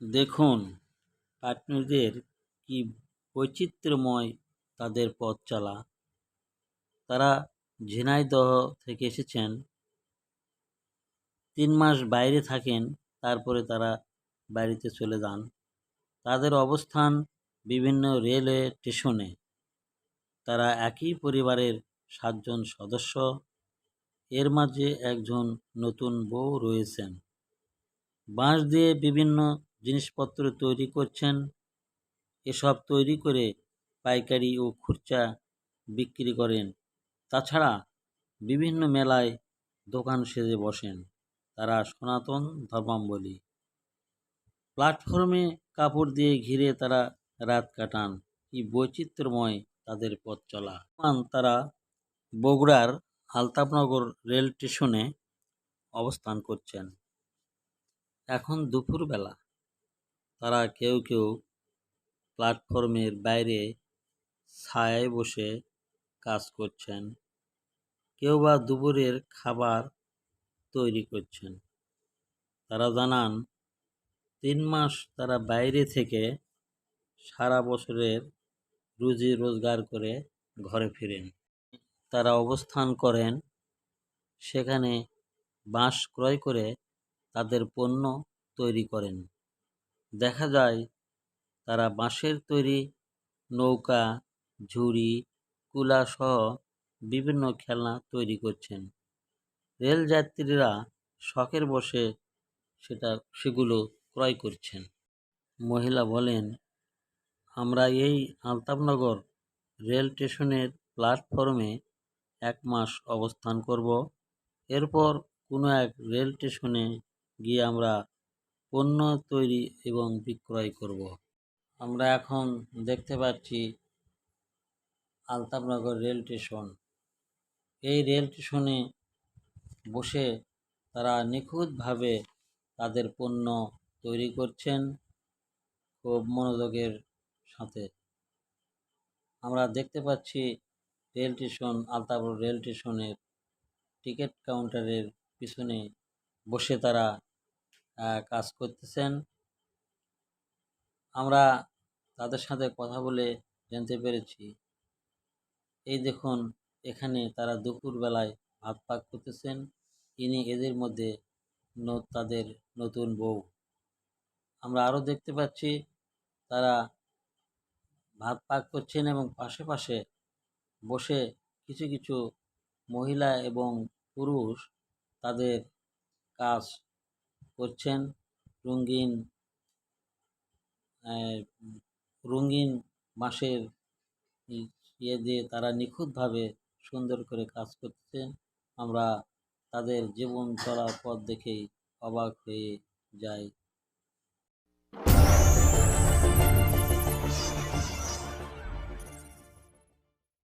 দেখুন পাটনিদের কি বৈচিত্র্যময় তাদের পথ চলা। তারা ঝিনাইদহ থেকে এসেছেন। তিন মাস বাইরে থাকেন, তারপরে তারা বাড়িতে চলে যান। তাদের অবস্থান বিভিন্ন রেলওয়ে স্টেশনে। তারা একই পরিবারের সাতজন সদস্য। এর মাঝে একজন নতুন বউ রয়েছেন। বাঁশ দিয়ে বিভিন্ন জিনিসপত্র তৈরি করছেন। এসব তৈরি করে পাইকারি ও খুচরা বিক্রি করেন। তাছাড়া বিভিন্ন মেলায় দোকান সেজে বসেন। তারা সনাতন ধর্মাবলম্বী। প্ল্যাটফর্মে কাপড় দিয়ে ঘিরে তারা রাত কাটান। কি বৈচিত্র্যময় তাদের পথ চলা। তারা বগুড়ার আলতাপনগর রেল স্টেশনে অবস্থান করছেন। এখন দুপুরবেলা। তারা কেউ কেউ প্ল্যাটফর্মের বাইরে ছায়ায় বসে কাজ করছেন। কেউ বা দুপুরের খাবার তৈরি করছেন। তারা জানান, তিন মাস তারা বাইরে থেকে সারা বছরের রুজি রোজগার করে ঘরে ফিরেন। তারা অবস্থান করেন, সেখানে বাঁশ ক্রয় করে তাদের পণ্য তৈরি করেন। দেখা যায় তারা বাঁশের তৈরি নৌকা, ঝুড়ি, কুলা সহ বিভিন্ন খেলনা তৈরি করছেন। রেল যাত্রীরা শখের বসে সেটা, সেগুলো ক্রয় করছেন। মহিলা বলেন, আমরা এই আলতাপনগর রেল স্টেশনের প্ল্যাটফর্মে এক মাস অবস্থান করব। এরপর কোনো এক রেল স্টেশনে গিয়ে আমরা পণ্য তৈরি এবং বিক্রয় করব। আমরা এখন দেখতে পাচ্ছি আলতাপনগর রেল স্টেশন। এই রেল স্টেশনে বসে তারা নিখুঁতভাবে তাদের পণ্য তৈরি করছেন খুব মনোযোগের সাথে। আমরা দেখতে পাচ্ছি রেল স্টেশন আলতাপুর রেল স্টেশনের টিকিট কাউন্টারের পিছনে বসে তারা কাজ করতেছেন। আমরা তাদের সাথে কথা বলে জানতে পেরেছি। এই দেখুন, এখানে তারা দুপুরবেলায় ভাত পাক করতেছেন। ইনি এদের মধ্যে তাদের নতুন বউ। আমরা আরও দেখতে পাচ্ছি, তারা ভাত পাক করছেন এবং পাশে পাশে বসে কিছু কিছু মহিলা এবং পুরুষ তাদের কাজ করছেন রঙিন রঙিন বাঁশের ইয়ে দিয়ে তারা নিখুঁতভাবে সুন্দর করে কাজ করছেন। আমরা তাদের জীবন চলার পথ দেখেই অবাক হয়ে যাই।